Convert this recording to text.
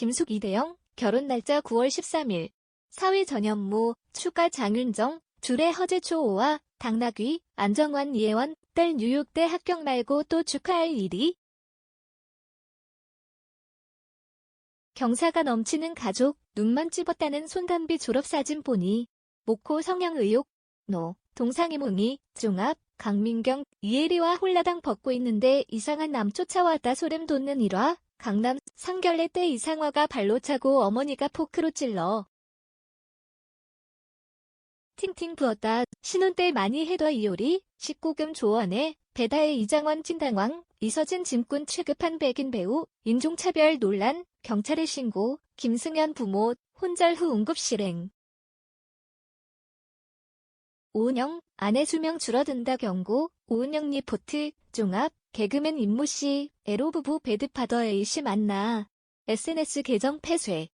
김숙 이대영, 결혼 날짜 9월 13일. 사위 전현무, 추가 장윤정, 주례 허재초오와 당나귀, 안정환 이혜원, 딸 뉴욕대 합격 말고 또 축하할 일이? 경사가 넘치는 가족, 눈만 찝었다는 손담비 졸업사진 보니, 모코 성형 의혹, 노, 동상이몽이, 종합, 강민경, 이혜리와 홀라당 벗고 있는데 이상한 남 쫓아왔다 소름 돋는 일화, 강남 상결례 때 이상화가 발로 차고 어머니가 포크로 찔러. 팅팅 부었다. 신혼 때 많이 해둬 이효리, 19금 조언에 배다의 이장원 찐당왕, 이서진 짐꾼 취급한 백인 배우, 인종차별 논란, 경찰에 신고, 김승현 부모, 혼절 후 응급 실행. 오은영, 아내 수명 줄어든다 경고, 오은영 리포트, 종합, 개그맨 임모씨, 에로 부부 배드파더 A씨 만나. SNS 계정 폐쇄.